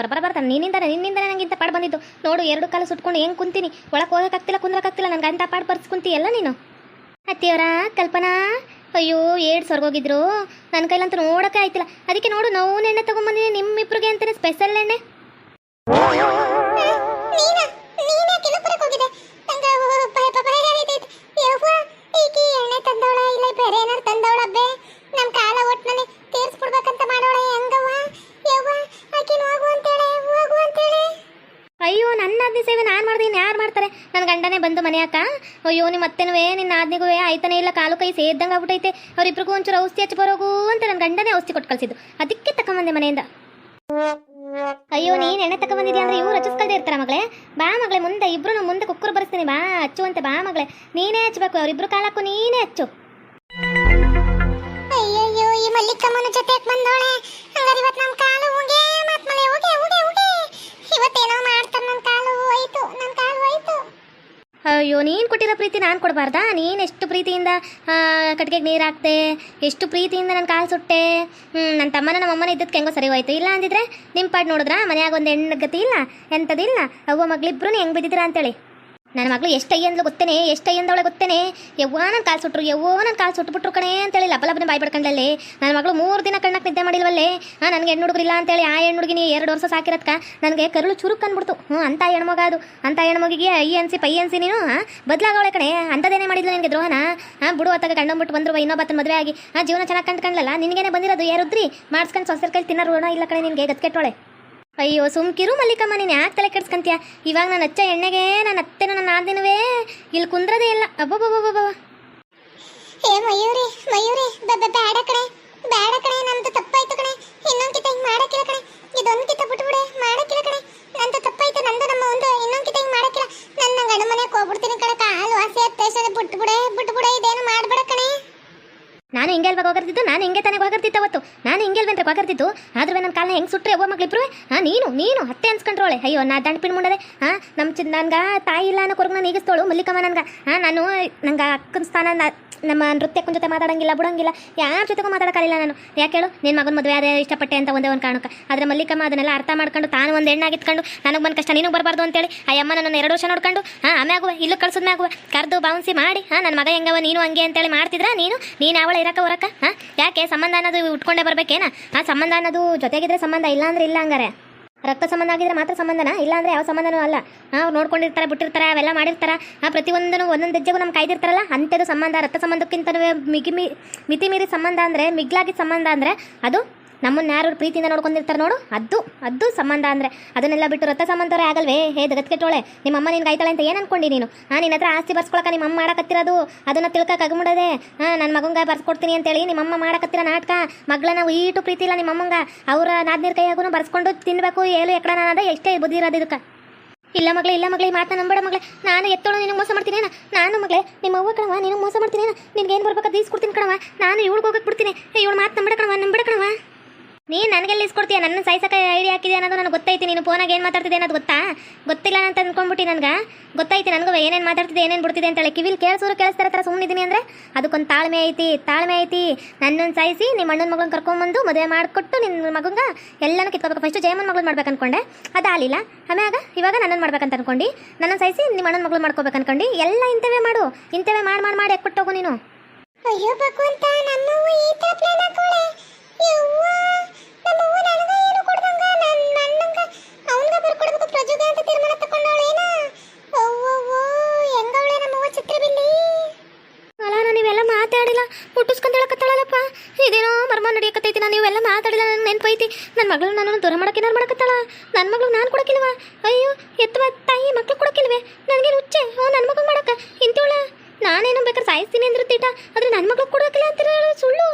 ಬರ ಮಣ್ಣಾಕ ಬರಬರ ಬರ್ತಾನೆ ನಿನ್ನಿಂದ ನಿನ್ನಿಂದ ನನಗಿಂತ ಪಾಡು ಬಂದಿದ್ದು. ನೋಡು, ಎರಡು ಕಾಲು ಸುಟ್ಕೊಂಡು ಹೆಂಗೆ ಕುಂತೀನಿ? ಒಳಗೆ ಹೋಗೋಕ್ಕಾಗ್ತಿಲ್ಲ, ಕುಂದ್ರಕ್ಕಾಗ್ತಿಲ್ಲ ನನಗೆ ಅಂತ ಪಾಡು ಬರ್ಸ್ಕೊಂತೀಯಲ್ಲ ನೀನು? ಅತ್ತಿಯವರ ಕಲ್ಪನಾ, ಅಯ್ಯೋ ಏಡ್ ಸ್ವರ್ಗೋಗಿದ್ರು ನನ್ನ ಕೈಲಂತೂ ನೋಡೋಕೆ ಆಯ್ತಿಲ್ಲ. ಅದಕ್ಕೆ ನೋಡು, ನಾವು ಎಣ್ಣೆ ತಗೊಂಬಂದಿನಿ, ನಿಮ್ಮಿಬ್ರಿಗೆ ಅಂತಾನೆ ಸ್ಪೆಷಲ್ ಎಣ್ಣೆ ಬಂದು ಮನೆಯಾಕ ಅಯ್ಯೋ ನಿಮ್ಮ ಅತ್ತೆನವೇ, ನಿನ್ನ ಆದ್ನಿಗೂ ಆಯ್ತಾನೆ ಇಲ್ಲ, ಕಾಲು ಕೈ ಸೇದ್ದಂಗೆ ಆಗ್ಬಿಟ್ಟೈತೆ ಅವರಿಬ್ರಿಗೂ ಒಂಚೂರು ಔಷಧಿ ಹಚ್ಚಿ ಬರೋಗು ಅಂತ ನನ್ನ ಗಂಡನೇ ಔಷಧಿ ಕೊಟ್ಟು ಕಳ್ಸಿದ್ದು. ಅದಕ್ಕೆ ತಗೊಂಬಂದೆ ಮನೆಯಿಂದ. ಅಯ್ಯೋ, ನೀನ್ ಎಣ್ಣೆ ತಕೊಂಬಂದಿದ್ಯಾ ಅಂದ್ರೆ ಇವ್ರು ಹಚ್ಚಿಸ್ಕೊಳ್ದೆ ಇರ್ತಾರ ಮಗಳೇ. ಬಾ ಮಗಳೇ, ಮುಂದೆ ಇಬ್ರು ಮುಂದೆ ಕುಕ್ಕರ್ ಬರ್ಸ್ತೀನಿ. ಬಾ ಹಚ್ಚುವಂತೆ ಬಾ ಮಗಳೇ. ನೀನೇ ಹಚ್ಚಬೇಕು ಅವರಿಬ್ರು ಕಾಲಕ್ಕೂ ನೀನೇ ಹಚ್ಚು. ಅಯ್ಯಯ್ಯೋ, ಈ ಮಲ್ಲಿಕಮ್ಮನ ಜೊತೆ ಇವತ್ತೇನೋ ಮಾಡ್ತಾರೆ ನನ್ನ ಕಾಲು, ಹೋಯ್ತು. ನನ್ನ ಅಯ್ಯೋ, ನೀನು ಕೊಟ್ಟಿರೋ ಪ್ರೀತಿ ನಾನು ಕೊಡಬಾರ್ದಾ? ನೀನು ಎಷ್ಟು ಪ್ರೀತಿಯಿಂದ ಕಟ್ಟಿಗೆಗೆ ನೀರು ಹಾಕ್ದೆ? ಎಷ್ಟು ಪ್ರೀತಿಯಿಂದ ನನ್ನ ಕಾಲು ಸುಟ್ಟೆ? ಹ್ಞೂ ನನ್ನ ತಮ್ಮನ ನಮ್ಮ ಅಮ್ಮನ ಇದ್ದಕ್ಕೆ ಹೆಂಗೋ ಸರಿ ಹೋಯ್ತು. ಇಲ್ಲ ಅಂದಿದ್ರೆ ನಿಮ್ಮ ಪಾಡ್ ನೋಡಿದ್ರಾ? ಮನೆಯಾಗ ಒಂದು ಹೆಣ್ಣು ಗತಿ ಇಲ್ಲ ಎಂಥದಿಲ್ಲ ಅವ್ವ ಮಗಳಿಬ್ರು ಹೆಂಗೆ ಬಿದ್ದಿದ್ದೀರಾ ಅಂತೇಳಿ. ನನ್ನ ಮಗಳು ಎಷ್ಟು ಅಯ್ಯಂದ್ಲು ಗೊತ್ತೇನೆ ಎಷ್ಟು ಅಯ್ಯಂದವಳೆ ಗೊತ್ತೇನೆ. ಯವ್ವ ನನ್ನ ಕಾಲು ಸುಟ್ಟರು ಯವ್ವೋ ನನ್ನ ಕಾಲು ಸುಟ್ಬಿಟ್ರು ಕಣೆ ಅಂತೇಳಿ ಲಬಲಬನ ಬಾಯ್ ಪಡ್ಕೊಂಡಲ್ಲಿ ನನ್ನ ಮಗಳು ಮೂರು ದಿನ ಕಣ್ಣಕ್ಕೆ ನಿದ್ದೆ ಮಾಡಿಲ್ವಲ್ಲೇ. ಹಾಂ ನನಗೆ ಹೆಣ್ಣು ಹುಡುಗರಿಲ್ಲ ಅಂತೇಳಿ, ಆ ಹೆಣ್ಣು ಹುಡುಗಿನಿ ಎರಡು ವರ್ಷ ಸಾಕಿರತ್ಕ ನನಗೆ ಕರುಳು ಚುರುಕ್ ಅಂದ್ಬಿಡ್ತು ಹ್ಞೂ, ಅಂತ ಹೆಣ್ಮಗ ಅದು. ಅಂತ ಹೆಣ್ಮಗಿಗೆ ಐ ಅನ್ಸಿ ಪೈ ಅನ್ಸಿ ನೀನು ಬದಲಾಗವಳೆ ಕಣೆ. ಅಂಥದ್ದೇನೆ ಮಾಡಿದ್ಲು ನಿನಗೆ ದ್ರೋಹನ? ಹಾಂ ಬಿಡು ಅತ್ತಾಗ ಗಂಡಂಬಿಟ್ಟು ಬಂದ್ರು ಇನ್ನೊಬ್ಬತ್ತನ ಮದುವೆ ಆಗಿ. ಆ, ಜೀವನ ಚೆನ್ನಾಗಿ ಕಂಡ್ಕೊಂಡ್ಲಲ್ಲ? ನಿನಗೇನೆ ಬಂದಿರೋದು ಯಾರುದ್ರಿ ಮಾಡ್ಸ್ಕೊಂಡು ಸೊಸೆ ಕೈ ತಿನ್ನೋ ಋಣ ಇಲ್ಲ ಕಣೆ ನಿನಗೆ ಗತ್ಕೆಟ್ಟೋಳೆ ಅಯ್ಯೋ, ಸುಮ್ಕಿರು ಮಲ್ಲಿಕಮ್ಮ, ನೀನು ಯಾಕೆ ತಲೆ ಕೆಡ್ಸ್ಕೊಂತೀಯ? ಇವಾಗ ನನ್ನ ಅಚ್ಚ ಎಣ್ಣೆಗೆ ನನ್ನ ಅತ್ತೆನ ನನ್ನ ಆದಿನವೇ. ಇಲ್ಲಿ ಕುಂದ್ರದೇ ಇಲ್ಲ. ಅಬ್ಬಬ್ಬಬ್ಬಬ್ಬ. ಏ, ಮಯೂರಿ ಮಯೂರಿ ಬೇಡ ಕಣೆ. ಬೇಡ ಕಣೆ, ನಂದು ತಪ್ಪಾಯ್ತು ಕಣೆ. ಇನ್ನೊಂದ್ ಕಿತ ಹಿಂಗೆ ಮಾಡಕ್ಕಿಲ್ಲ ಕಣೆ. ಇದೊಂದ್ ಕಿತ ಬಿಟ್ಬಿಡೆ, ಮಾಡಕ್ಕಿಲ್ಲ ಕಣೆ. ನಂದು ತಪ್ಪಾಯ್ತು ನಂದು ನಮ್ಮ ಒಂದು ಇನ್ನೊಂದ್ ಕಿತ ಹಿಂಗ್ ಮಾಡಕ್ಕಿಲ್ಲ ನನ್ನ ಗಂಡ ಮನೆಗೆ ಹೋಗ್ಬಿಡ್ತೀನಿ ಕಣೆ ಕಾಲು ವಾಸಿ ಆದ ತಕ್ಷಣ ಬಿಟ್ಬಿಡೆ ಬಿಟ್ಬಿಡೆ ಇದೇನು ಮಾಡ್ಬೇಡ ಕಣೆ ನಾನು ಹಿಂಗೆ ಅಲ್ವಾಗ ನಾನು ಹಿಂಗೆ ತಾನೇ ಹೋಗರ್ತಿತ್ತು ಅವತ್ತು. ನಾನು ಹಿಂಗೆ ಅಲ್ವೇನ್ರಿ ಹೋಗರ್ತಿತ್ತು ಆದ್ರೆ ನನ್ನ ಕಾಲನ ಹೆಂಗೆ ಸುಟ್ಟರೆ ಒಬ್ಬ ಮಗಳಿಬ್ರು? ಹಾಂ ನೀನು ನೀನು, ಅತ್ತೆ ಅನ್ಸ್ಕೊಂಡ್ರೋಳೆ. ಅಯ್ಯೋ, ನಾ ದಂಡ್ಪಿಣ್ ಮುಂಡದೆ ಹಾಂ ನಮ್ಮ ಚಿ, ನನ್ಗೆ ತಾಯಿ ಇಲ್ಲ ಅನ್ನೋ ಕೊರ್ಗು ನಾನು ಈಗಿಸ್ತೋಳು ಮಲ್ಲಿಕಮ್ಮ ನನ್ಗೆ. ಹಾಂ ನಾನು ನಂಗೆ ಅಕ್ಕನ ಸ್ಥಾನ ನಮ್ಮ ನೃತ್ಯಕ್ಕನ ಜೊತೆ ಮಾತಾಡಂಗಿಲ್ಲ, ಬಿಡಂಗಿಲ್ಲ. ಯಾರ ಜೊತೆಗೂ ಮಾತಾಡೋಕ್ಕಾಗಿಲ್ಲ ನಾನು. ಯಾಕೆ ಹೇಳು ನಿನ್ನ ಮಗನ ಮದುವೆ ಅದೇ ಇಷ್ಟಪಟ್ಟೆ ಅಂತ ಒಂದೇ ಒಂದು ಕಾರಣಕ್ಕೆ. ಆದರೆ ಮಲ್ಲಿಕಮ್ಮ ಅದನ್ನೆಲ್ಲ ಅರ್ಥ ಮಾಡ್ಕೊಂಡು ತಾನು ಒಂದು ಹೆಣ್ಣಾಗಿತ್ಕೊಂಡು ನನಗೆ ಬಂದು ಕಷ್ಟ ನೀನು ಬರಬಾರ್ದು ಅಂತೇಳಿ ಆ ಅಮ್ಮ ನನ್ನ ಎರಡು ವರ್ಷ ನೋಡ್ಕೊಂಡು ಹಾಂ ಆಮ್ಯಾಗುವ ಇಲ್ಲೂ ಕಳ್ಸೋದ್ ಮ್ಯಾಗುವ ಕರೆದು ಬೌನ್ಸಿ ಮಾಡಿ ಹಾಂ ನನ್ನ ಮಗ ಹೆಂಗವ, ನೀನು ಹಂಗೆ ಅಂತೇಳಿ ಮಾಡ್ತಿದ್ರ? ನೀನು ನೀನು ಅವಳ ಇರಕ ಹೊರಕ ಹಾಂ? ಯಾಕೆ ಸಂಬಂಧ ಅನ್ನೋದು ಉಟ್ಕೊಂಡೇ ಬರ್ಬೇಕೇನ? ಆ ಸಂಬಂಧ ಅನ್ನೋದು ಜೊತೆಗಿದ್ರೆ ಸಂಬಂಧ ಇಲ್ಲ ಅಂದ್ರೆ ಇಲ್ಲ ಹಂಗಾರೆ. ರಕ್ತ ಸಂಬಂಧ ಆಗಿದ್ರೆ ಮಾತ್ರ ಸಂಬಂಧನ? ಇಲ್ಲ ಅಂದ್ರೆ ಯಾವ ಸಂಬಂಧನೂ ಅಲ್ಲ. ಅವ್ರು ನೋಡ್ಕೊಂಡಿರ್ತಾರೆ, ಬಿಟ್ಟಿರ್ತಾರೆ, ಅವೆಲ್ಲ ಮಾಡಿರ್ತಾರೆ. ಆ ಪ್ರತಿಯೊಂದನ್ನು ಒಂದೊಂದು ಹೆಜ್ಜೆಗೂ ನಮ್ಮ ಕಾಯ್ದಿರ್ತಾರಲ್ಲ ಅಂಥದ್ದು ಸಂಬಂಧ, ರಕ್ತ ಸಂಬಂಧಕ್ಕಿಂತ ಮಿಗಿ ಮಿತಿ ಮೀರಿ ಸಂಬಂಧ ಅಂದರೆ ಮಿಗ್ಲಾಗಿದ್ದ ಸಂಬಂಧ ಅಂದರೆ ಅದು ನಮ್ಮನ್ನ ಯಾರು ಪ್ರೀತಿಯಿಂದ ನೋಡ್ಕೊಂಡಿರ್ತಾರೆ ನೋಡು? ಅದು ಅದು ಸಂಬಂಧ ಅಂದರೆ. ಅದನ್ನೆಲ್ಲ ಬಿಟ್ಟು ರಥ ಸಂಬಂಧವರೇ ಆಗಲ್ವೇ? ಹೇ ಕೆಟ್ಟೋಳೆ. ನಿಮ್ಮ ಅಮ್ಮ ನಿನ್ಗೆ ಆಯ್ತಾಳೆ ಅಂತ ಏನು ಅನ್ಕೊಂಡಿ ನೀನು? ಹಾಂ, ನಿನ್ನ ಹತ್ರ ಆಸ್ತಿ ಬರ್ಸ್ಕೊಳಕ ನಿಮ್ಮ ಅಮ್ಮ ಮಾಡಕತ್ತಿರೋದು. ಅದನ್ನ ತಿಳ್ಕೊಕ್ಕೆ ಅಗಮುಡದೆ ಹಾಂ ನನ್ನ ಮಗಂಗೆ ಬರ್ಸ್ಕೊಡ್ತೀನಿ ಅಂತೇಳಿ ನಿಮ್ಮಮ್ಮ ಮಾಡಕತ್ತಿರೋ ನಾಟಕ ಮಗಳ ನಾವು ಈಟು ಪ್ರೀತಿ ಇಲ್ಲ ನಿಮ್ಮ ಅಮ್ಮಂಗೆ. ಅವರ ನಾದ್ನೀರ್ ಕೈಯಾಗೂ ಬರ್ಸ್ಕೊಂಡು ತಿನ್ನಬೇಕು ಏಳು ಎಕಡ ನಾನದ ಎಷ್ಟೇ ಬುದ್ಧಿ ಇರೋದು ಇದಕ್ಕೆ. ಇಲ್ಲ ಮಗಳೇ ಇಲ್ಲ ಮಗಳೇ, ಈ ಮಾತನ್ನ ನಂಬೇಡ ಮಗಳೇ. ನಾನು ಎತ್ತೋಳು, ನಿನಗೆ ಮೋಸ ಮಾಡ್ತೀನಿ ನಾನು ಮಗಳೇ, ನಿಮ್ಮ ಅವ್ವ ಕಣವ ನಿನಗೆ ಮೋಸ ಮಾಡ್ತೀನಿ ನಿನಗೆ ಏನು ಬರ್ಬೇಕು ದೀಸ್ಕೊಡ್ತೀನಿ ಕಣವ ನಾನು ಇವಳಿಗೆ ಹೋಗಕ್ಕೆ ಬಿಡ್ತೀನಿ. ಇವಳು ಮಾತು ನಂಬೇಡ ಕಣವ ಕಣವ ನೀನು ನನಗೆಲ್ಲ ಇಸ್ಕೊಡ್ತೀಯ? ನನ್ನ ಸಾಯ್ಸಕ್ಕೆ ಐಡಿಯಾ ಹಾಕಿದೆ ಅನ್ನೋದು ನನಗೆ ಗೊತ್ತೈತಿ. ನೀನು ಫೋನಾಗ ಏನು ಮಾತಾಡ್ತಿದೆ ಅನ್ನೋದು ಗೊತ್ತಾ? ಗೊತ್ತಿಲ್ಲ ಅಂತ ಅಂದ್ಕೊಂಡ್ಬಿಟ್ಟು ನನಗೆ? ಗೊತ್ತೈತಿ ನನಗೂ ಏನೇನು ಮಾತಾಡ್ತಿದೆ ಏನೇನು ಬಿಡ್ತಿದೆ ಅಂತೇಳಿ. ಕಿವಿಲ್ ಕೇಳಿಸೋರು ಕೇಳಿಸ್ತಾರ ಥರ ಸುಮ್ಮನಿದ್ದೀನಿ ಅಂದರೆ ಅದಕ್ಕೊಂದು ತಾಳ್ಮೆ ಐತಿ ತಾಳ್ಮೆ ಐತಿ. ನನ್ನನ್ನು ಸಾಯಿಸಿ ನಿಮ್ಮ ಅಣ್ಣನ ಮಗಳನ್ನ ಕರ್ಕೊಂಬಂದು ಮದುವೆ ಮಾಡಿಕೊಟ್ಟು ನಿನ್ನ ಮಗಂಗ ಎಲ್ಲನೂ ಕಿತ್ಕೋಬೇಕು. ಫಸ್ಟ್ ಜಯಮನ್ ಮಗಳು ಮಾಡ್ಬೇಕು ಅನ್ಕೊಂಡೆ. ಅದಾಗಲಿಲ್ಲ ಆಮ್ಯಾಗ ಇವಾಗ ನನ್ನನ್ನು ಮಾಡ್ಬೇಕಂತ ಅನ್ಕೊಂಡು. ನನ್ನನ್ನು ಸಾಯಿಸಿ ನಿಮ್ಮ ಅಣ್ಣನ ಮಗಳು ಮಾಡ್ಕೋಬೇಕು ಅನ್ಕೊಂಡು. ಎಲ್ಲ ಇಂಥವೇ ಮಾಡು. ಇಂಥವೇ ಮಾಡಿ ಮಾಡಿ ಮಾಡಿ ಹೋಗು ನೀನು. ಅಯ್ಯೋ ಭಗವಂತ, ನಮ್ಮವ್ವ ಈ ತರ ಪ್ಲಾನ್ ಹಾಕೋಳೆ. ಯವ್ವ. ಪ್ರಜುಗ ಅಂತ ತೀರ್ಮಾನ ತಕೊಂಡವಳೇನ ಅವ್ವವ್ವೋ, ಹೆಂಗವಳೆ ಚಿತ್ರಬಿಲ್ಲಿ? ನಾನು ಮಾತಾಡಿಲ್ಲ. ಮುಟ್ಟಿಸ್ಕೊಂಡು ಹೇಳಕತ್ತಾಳಲ್ಲಪ್ಪ. ಇದೇನೋ ಮರ್ಮ ನಡೆಯಕತ್ತೈತಿ, ನಾನು ನೀವೆಲ್ಲ ಮಾತಾಡಿಲ್ಲ ನನಗೆ ನೆನಪೈತಿ. ನನ್ನ ಮಗಳು ನನ್ನನ್ನು ದೂರ ಮಾಡಕ್ಕೆ ಮಾಡಕತ್ತಾಳ? ನನ್ನ ಮಗಳು ನಾನು ಕೊಡಕ್ಕಿಲ್ವ? ಅಯ್ಯೋ, ಎತ್ತುವ ತಾಯಿ ಮಕ್ಳು ಕೊಡಕ್ಕಿಲ್ವೇ? ನನಗೇನು ಹುಚ್ಚೆ? ಓ ನನ್ನ ಮಗಳು ಮಾಡಕ್ಕ ಇಂತವಳ ನಾನೇನು ಬೇಕಾದ್ರೆ ಸಾಯಿಸ್ತೀನಿ ಅಂದ್ರೆ ತೀಟ, ಆದ್ರೆ ನನ್ನ ಮಗಳು ಕೊಡಕ್ಕಿಲ್ಲ ಅಂತ ಸುಳ್ಳು.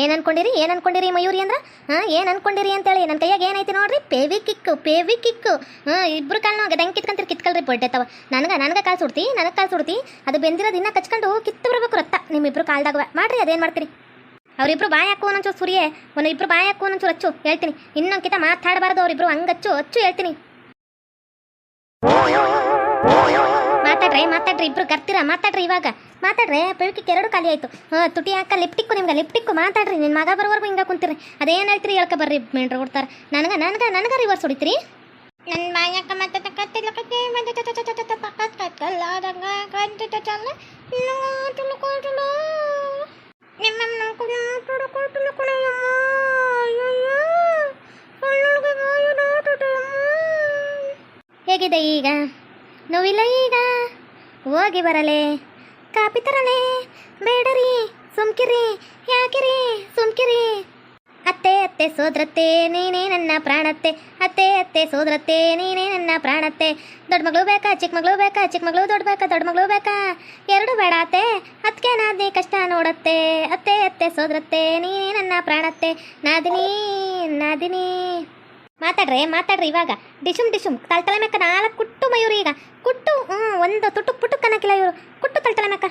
ಏನು ಅನ್ಕೊಂಡಿರಿ ಏನು ಅನ್ಕೊಂಡಿರಿ ಮಯೂರಿ ಅಂದ್ರೆ? ಹಾಂ ಏನು ಅನ್ಕೊಂಡಿರಿ ಅಂತೇಳಿ. ನನ್ನ ಕೈಯಾಗ ಏನೈತಿ ನೋಡ್ರಿ? ಪೇವಿ ಕಿಕ್ಕು ಪೇವಿ ಕಿಕ್ಕು. ಹಾಂ, ಇಬ್ರು ನಾವು ಹೆಂಗೆ ಕಿತ್ಕೊಂತೀರಿ ಕಿತ್ಕಲ್ರಿ ಬಡ್ಡೆತ್ತವ ನನಗೆ ನನಗೆ ಕಾಲು ಸುಡ್ತಿ, ನನಗೆ ಕಾಲು ಸುಡ್ತಿ. ಅದು ಬೆಂದಿರೋದು ಇನ್ನೂ ಕಚ್ಕೊಂಡು ಕಿತ್ತು ಬರಬೇಕು ರಕ್ತ ನಿಮ್ಮಿಬ್ರು ಕಾಲ್ದಾಗ ಮಾಡ್ರಿ, ಅದೇನು ಮಾಡ್ತೀರಿ? ಅವರಿಬ್ರು ಬಾಯಿ ಹಾಕು ಒಂದೊಂಚೂರು ಸುರಿಯೇ. ಒಂದು ಇಬ್ರು ಬಾಯ್ ಹಾಕು ಒಂದೊಂಚೂರು ಅಚ್ಚು. ಹೇಳ್ತೀನಿ. ಇನ್ನೊಂದ್ಕಿತ ಮಾತಾಡಬಾರ್ದು ಅವರಿಬ್ರು. ಹಂಗಚ್ಚು, ಅಚ್ಚು ಹೇಳ್ತೀನಿ. ಮಾತಾಡ್ರಿ ಮಾತಾಡ್ರಿ. ಇಬ್ರು ಕರ್ತೀರಾ ಮಾತಾಡ್ರಿ ಇವಾಗ. ಮಾತಾಡ್ರಿ ಬೆಳಕಿಗೆ ಎರಡು ಖಾಲಿ ಆಯಿತು. ಹಾಂ, ತುಟಿ ಹಾಕ ಲಿಪ್ಟಿಕ್ಕು ನಿಮ್ಗೆ ಲಿಪ್ಟಿಕ್ಕು ಮಾತಾಡ್ರಿ. ನಿನ್ನ ಮಗ ಬರೋವರೆಗೂ ಹಿಂಗೆ ಕುಂತೀರಿ ಅದೇನು ಹೇಳ್ತೀರಿ, ಹೇಳ್ಕ ಬರ್ರಿ ಮೇಡ್ರ್ ಕೊಡ್ತಾರೆ ನನಗೆ ನನಗೆ ನನಗೆ ರಿವರ್ಸ್ ಹೊಡಿತೀರಿ? ನನ್ನ ಮಾಯಕ್ಕ ಮತ್ತೆ ಕತ್ತಿಲ್ಲ ಕತ್ತಿ ಮತ್ತೆ ಪಕ್ಕದ ಕತ್ಕಲ್ಲಾದಂಗ ಕಂತ ಚಲ್ಲ ತುಳುಕೊಟುಲು ನಿಮ್ಮ ನೋಡ್ಕೊಂಡು ತುಳುಕೊಟುಲು ಕುಣಿಯಮ್ಮ ಅಯ್ಯಯ್ಯೋ. ಒಳ್ಳೊಳಗೆ ಬಾಯು ಹೇಗಿದೆ ಈಗ? ನೋವಿಲ್ಲ ಈಗ? ಹೋಗಿ ಬರಲೆ? ಕಾಪಿ ತರಲೆ ಬೇಡರಿ, ಸುಮ್ಕಿರಿ, ಯಾಕಿರಿ, ಸುಮ್ಕಿರಿ. ಅತ್ತೆ ಅತ್ತೆ, ಸೋದ್ರತ್ತೆ, ನೀನೇ ನನ್ನ ಪ್ರಾಣತ್ತೆ. ಅತ್ತೆ ಅತ್ತೆ, ಸೋದ್ರತ್ತೆ, ನೀನೇ ನನ್ನ ಪ್ರಾಣತ್ತೆ. ದೊಡ್ಡ ಮಗಳು ಬೇಕಾ, ಚಿಕ್ಕ ಮಗಳು ಬೇಕಾ, ಚಿಕ್ಕ ಮಗಳು ದೊಡ್ಡ ಬೇಕಾ, ದೊಡ್ಡ ಮಗಳು ಬೇಕಾ? ಎರಡು ಬೇಡ ಅತ್ತೆ. ಅದಕ್ಕೆ ನಾದಿನಿ ಕಷ್ಟ ನೋಡತ್ತೆ. ಅತ್ತೆ ಅತ್ತೆ, ಸೋದ್ರತ್ತೆ, ನೀನೇ ನನ್ನ ಪ್ರಾಣತ್ತೆ. ನಾದಿನಿ ನಾದಿನಿ. ಮಾತಾಡ್ರಿ ಮಾತಾಡ್ರಿ ಇವಾಗ. ಡಿಶುಮ್ ಡಿಶುಮ್ ತಳ್ತಲೆ ಮೆಕ್ಕ ನಾಲ್ಕು ಕುಟ್ಟು ಮಯೂರಿ ಈಗ. ಕುಟ್ಟು ಒಂದು ತುಟುಕ್ ಪುಟ್ಟು ಕನಕಿಲ್ಲ ಇವರು ಕುಟ್ಟು ಮೆಕ್ಕ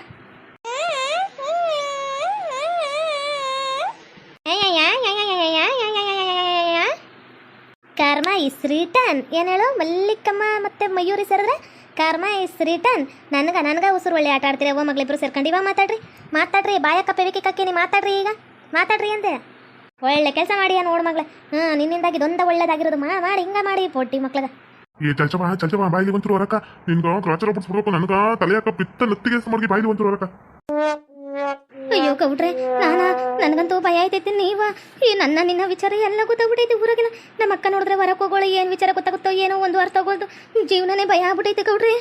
ಕರ್ಮ ಇಸ್ ರಿಟರ್ನ್. ಏನು ಹೇಳು ಮಲ್ಲಿಕಮ್ಮ ಮತ್ತೆ ಮಯೂರಿ ಸೇರಿದ್ರೆ ಕರ್ಮ ಇಸ್ ರಿಟರ್ನ್. ನನಗೆ ನನಗೆ ಉಸಿರು ಒಳ್ಳೆ ಆಟ ಆಡ್ತೀರಿ. ಓ ಮಗಳಿಬ್ರು ಸೇರ್ಕೊಂಡು ಇವಾಗ ಮಾತಾಡ್ರಿ. ಮಾತಾಡ್ರಿ, ಬಾಯಕ್ಕ ಪೆವಿಕಿ ಕಕ್ಕಿ ಮಾತಾಡ್ರಿ ಈಗ. ಮಾತಾಡ್ರಿ ಅಂದೆ. ಒಳ್ಳೆ ಕೆಲಸ ಮಾಡಿ ನೋಡು ಮಗಳೇ. ಹಾಂ ನಿನ್ನಿಂದಾಗಿ ಇದೊಂದ ಒಳ್ಳೇದಾಗಿರೋದು. ಮಾಡಿ, ಹಿಂಗ ಮಾಡಿ ಪೊಟ್ಟಿ ಮಕ್ಳಗ. ಏ ಚಲ್ಚಬ ಚಲ್ಚಬ ಬಾಯಿಲಿ ಬಂತು ಹೊರಕ. ನಿನ್ಗ ಕ್ರಾಚರ ಬಿಡ್ಸ್ಬಿಡ್ಬೇಕು ನನಗ. ತಲೆಯಾಕ ಪಿತ್ತ ನತ್ತಿಗೆ ಮಡ್ಗಿ ಬಾಯಿಲಿ ಬಂತು ಹೊರಕ. ಅಯ್ಯೋ ಗೌಡ್ರೆ ನಾನ? ನನಗಂತೂ ಭಯ ಆಯ್ತೈತಿ ನೀವ. ಈ ನನ್ನ ನಿನ್ನ ವಿಚಾರ ಎಲ್ಲ ಗೊತ್ತಾಗ್ಬಿಟ್ಟೈತಿ ಊರಾಗೆಲ್ಲ ನಮ್ಮ ಅಕ್ಕ ನೋಡಿದ್ರೆ ಹೊರಗೆ ಹೋಗೋಳು ಏನು ವಿಚಾರ ಗೊತ್ತಾಗುತ್ತೋ ಏನೋ ಒಂದು ಅರ್ಥ ಆಗೋದು ಜೀವನನೇ ಭಯ ಆಗ್ಬಿಟ್ಟೈತಿ ಗೌಡ್ರಿ.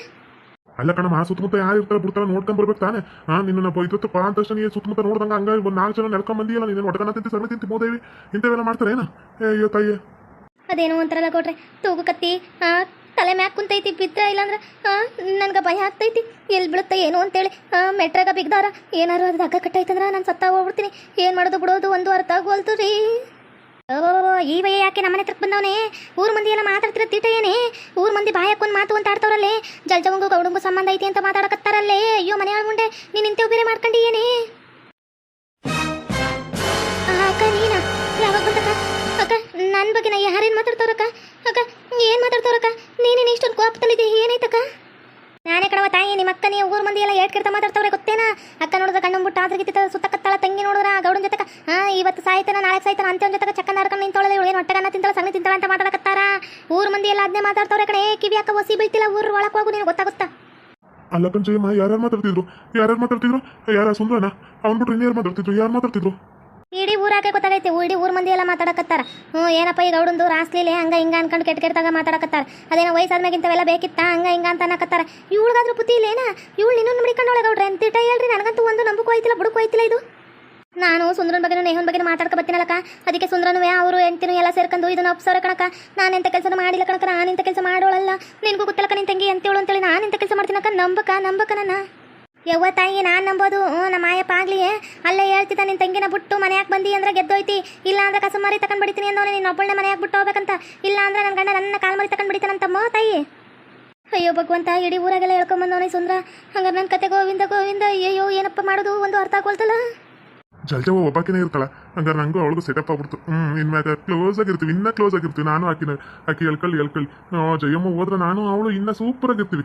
ಅಲ್ಲ ಕಣ ಮಾ ಸುತ್ತಮುತ್ತ ಯಾರು ಇರ್ತಾರ ಬಿಡ್ತಾರೆ ನೋಡ್ಕೊಂಡ್ ಬರ್ಬೇಕು ತಾನೆ. ಹಾ ನಿನ್ನ ಇದ್ದತ್ತು ಪಾ ಅಂತ ನೀ ಸುತ್ತಮುತ್ತ ನೋಡ್ದಂಗ ಹಂಗ ಒಂದ್ ನಾಲ್ಕು ಜನ ನಡ್ಕೊಂಡ್ ಬಂದಿಲ್ಲ ನೀನು ಒಟಕನ ತಿಂತಿ ಸಣ್ಣ ತಿಂತಿ ಮೋದೇವಿ. ಇಂಥವೆಲ್ಲ ಏನ ಏ ಅಯ್ಯೋ ತಾಯಿ ಅದೇನೋ ಒಂಥರಲ್ಲ ಕೊಟ್ರೆ ತೂಗು ಕತ್ತಿ, ಆ, ತಲೆ ಮ್ಯಾಕ್ ಕುಂತೈತಿ, ಬಿದ್ದ ಇಲ್ಲಾಂದ್ರೆ ನನ್ಗೆ ಭಯ ಆಗ್ತೈತಿ. ಎಲ್ಲಿ ಬೀಳುತ್ತೆ, ಏನು ಅಂತೇಳಿ ಮೆಟ್ರಾಗ ಬಿಗ್ದಾರ. ಏನಾರು ಅದು ಹಗ್ಗ ಕಟ್ಟಾಯ್ತಂದ್ರೆ ನಾನು ಸತ್ತ ಹೋಗ್ಬಿಡ್ತೀನಿ. ಏನು ಮಾಡೋದು ಬಿಡೋದು, ಒಂದು ಅರ್ಥ ಆಗೋಲ್ತು ರೀ. ಓ, ಈ ವಯ ಯಾಕೆ ನಮ್ಮನೆ ಹತ್ರಕ್ಕೆ ಬಂದವನೇ? ಊರು ಮಂದಿ ಎಲ್ಲ ಮಾತಾಡ್ತಿರೋ ತೀಟ ಏನೇ? ಊರ್ ಮಂದಿ ಬಾಯಕ್ಕೊಂದು ಮಾತು ಅಂತ ಆಡ್ತಾವ್ರಲ್ಲೇ? ಜಲ್ಜವಂಗು ಗೌಡಂಗು ಸಂಬಂಧ ಐತಿ ಅಂತ ಮಾತಾಡಕತ್ತಾರಲ್ಲೇ? ಅಯ್ಯೋ ಮನೆ ಮುಂಡೆ, ನೀನು ಉಬೇರೆ ಬೇರೆ ಮಾಡ್ಕೊಂಡಿ ಏನೇ? ಅಕ್ಕ ನನ್ನ ಬಗ್ಗೆ ನಾ ಯಾರೇನು ಮಾತಾಡ್ತಾವ್ರಕ್ಕ ಅಕ್ಕ? ಏನು ಮಾತಾಡ್ತಾವ್ರಕ್ಕ? ನೀನೇನು ಇಷ್ಟೊಂದು ಕೋಪದಲ್ಲಿದ್ದೆ? ಏನಾಯ್ತಕ್ಕ ನಾನೇ ಕಣವ ತಾಯಿ ನಿಮ್ಮ ಅಕ್ಕ ಅಕ್ಕನೇ ಊರು ಮಂದಿ ಎಲ್ಲ ಏಟ್ ಕೆಡ್ತಾ ಮಾತಾಡ್ತಾವ್ರೆ, ಗೊತ್ತೇನ? ಅಕ್ಕ ನೋಡಿದ್ರೆ ಕಣ್ಣು ಬಿಟ್ಟು ಆದ್ರೆ ಗಿತ್ತ ಸುತ್ತಕತ್ತಾಳ ತಂಗಿ ನೋಡಿದ್ರ ಗೌಡನ ಜೊತೆಕ, ಹಾ, ಇವತ್ತು ಸಾಯ್ತಾನ, ನಾಳೆ ಸಾಯ್ತಾನ ಅಂತ ಜೊತೆ ಚಕ್ಕ ನಾಡ್ಕೊಂಡು ನಿಂತೊಳದೆ ಇವಳು. ಏನು ಹೊಟ್ಟೆಗನ್ನ ತಿಂತಾಳ, ಸಗಣಿ ತಿಂತಾಳ ಅಂತ ಮಾತಾಡಕತ್ತಾರ? ಊರು ಮಂದಿ ಎಲ್ಲ ಅದನ್ನೇ ಮಾತಾಡ್ತಾವ್ರೆ ಕಡೆ ಕಿವಿ ಅಕ್ಕ ಒಸಿ ಬೀಳ್ತಿಲ್ಲ, ಊರು ಒಳಕ್ ಹೋಗು ನೀನು ಗೊತ್ತಾಗುತ್ತಾ? ಅಲ್ಲ ಕಂಚಯ್ಯಮ್ಮ, ಯಾರ್ಯಾರು ಮಾತಾಡ್ತಿದ್ರು? ಯಾರ್ಯಾರು ಮಾತಾಡ್ತಿದ್ರು? ಯಾರ ಸುಂದ್ರನ? ಅವ್ನ್ ಬಿಟ್ರೆ ಇನ್ಯಾರು ಮಾತಾಡ್ತಿದ್ರು? ಯಾರು ಮಾತಾಡ್ತಿದ್ರು? ಇಡೀ ಊರಾಗೆ ಗೊತ್ತಾಗೈತೆ? ಇಡೀ ಊರ್ ಮಂದಿ ಎಲ್ಲ ಮಾತಾಡಕತ್ತಾರ. ಹ್ಞೂ, ಏನಪ್ಪ ಈ ಗೌಡಂದು ರಾಸ್ಲಿಲೆ ಹಂಗ ಹಿಂಗ ಅನ್ಕೊಂಡು ಕೆಟ್ಟ ಕೆಟ್ಟದಾಗ ಮಾತಾಡಕತ್ತಾರ. ಅದೇನೋ ವಯಸ್ಸಾದ್ಮ್ಯಾಗಿಂತವೆಲ್ಲ ಬೇಕಿತ್ತ? ಹಂಗ ಹಿಂಗ ಅಂತ ಅನ್ನಕತ್ತಾರ. ಇವಳಿಗಾದ್ರೂ ಬುದ್ಧಿ ಇಲ್ಲೇನ? ಇವಳು ಇನ್ನೊಂದು ಮಡಿಕೊಂಡೋಳೆ ಗೌಡ್ರೆ. ಅಂತ ಹೇಳ್ರಿ? ನನಗಂತೂ ಒಂದು ನಂಬಕ್ ಹೋಯ್ತಿಲ್ಲ, ಬುಡಕು ಹೋಯ್ತಿಲ್ಲ ಇದು. ನಾನು ಸುಂದ್ರನ ಬಗ್ಗೆ ನೇಹನ್ ಬಗ್ಗೆ ಮಾತಾಡ್ಕ ಬರ್ತೀನಲ್ಲಕ್ಕ ಅದಕ್ಕೆ ಸುಂದ್ರನುವೆ, ಅವರು ಎಂತಿನ ಎಲ್ಲ ಸೇರ್ಕೊಂಡು ಇದನ್ನ ಒಪ್ಸೋರೆ ಕಣಕ ನಾನು ಎಂತ ಕೆಲಸ ಮಾಡಿಲ್ಲ ಕಣಕ ನಾನು ಇಂಥ ಕೆಲಸ ಮಾಡೋಳಲ್ಲ. ನಿನಗೂ ಗೊತ್ತಲ್ಲಕ ನಿನ್ ತಂಗಿ ಅಂತೇಳು ಅಂತೇಳಿ ನಾನು ಇಂಥ ಕೆಲಸ ಮಾಡ್ತೀನಕ್ಕ? ನಂಬಕ ನಂಬಕ ನನ್ನ. ಯವ್ವ ತಾಯಿ, ನಾನು ನಂಬೋದು. ನಮ್ಮ ಆಯಪ್ಪ ಆಗ್ಲಿ ಹೇಳ್ತಿದ್ದ ನಿನ್ನ ತಂಗಿನ ಬಿಟ್ಟು ಮನೆಯಾಗ ಬಂದಿ ಅಂದ್ರೆ ಗೆದ್ದೋಯ್ತಿ. ಇಲ್ಲ ಅಂದ್ರೆ ಕಸ ಮರಿ ತಗೊಂಡ್ ಬಿಡ್ತೀನಿ ಅಂದ್ರೆ ನಿನ್ನ ಒಬ್ಬಳನ್ನ ಮನೆಯಾಗ ಬಿಟ್ಟು ಹೋಗ್ಬೇಕಂತ. ಇಲ್ಲ ಅಂದ್ರೆ ನನ್ನ ಗಂಡ ನನ್ನ ಕಾಲ್ ಮರಿ ತಕೊಂಡ್ ಬಿಡ್ತಾನಂತಮ್ಮ ತಾಯಿ. ಅಯ್ಯೋ ಭಗವಂತ ಇಡೀ ಊರಾಗೆಲ್ಲ ಹೇಳ್ಕೊಂಬಂದವನೇ ಸುಂದ್ರ. ಹಂಗಾರೆ ನನ್ನ ಕತೆ ಗೋವಿಂದ ಗೋವಿಂದ ಅಯ್ಯೋ ಏನಪ್ಪ ಮಾಡೋದು? ಒಂದು ಅರ್ಥ ಆಗೋಲ್ತಲ್ಲ ಜಲ್ಜವ ಒಬ್ಬಾಕಿನೇ ಇರ್ತಾಳ. ಹಂಗಾರೆ ನಂಗೂ ಅವಳಿಗೂ ಸೆಟಪ್ ಆಗ್ಬಿಡ್ತು. ಹ್ಮ್ ಇನ್ಮ್ಯಾಗ ಕ್ಲೋಸ್ ಆಗಿರ್ತೀವಿ ಇನ್ನ ಕ್ಲೋಸ್ ಆಗಿರ್ತೀವಿ. ನಾನು ಆಕಿನ ಆಕಿ ಎಳ್ಕೊಳ್ಳಿ ಆ, ಜಯಮ್ಮ ಹೋದ್ರೆ ನಾನು ಅವಳು ಇನ್ನ ಸೂಪರ್ ಆಗಿರ್ತೀವಿ.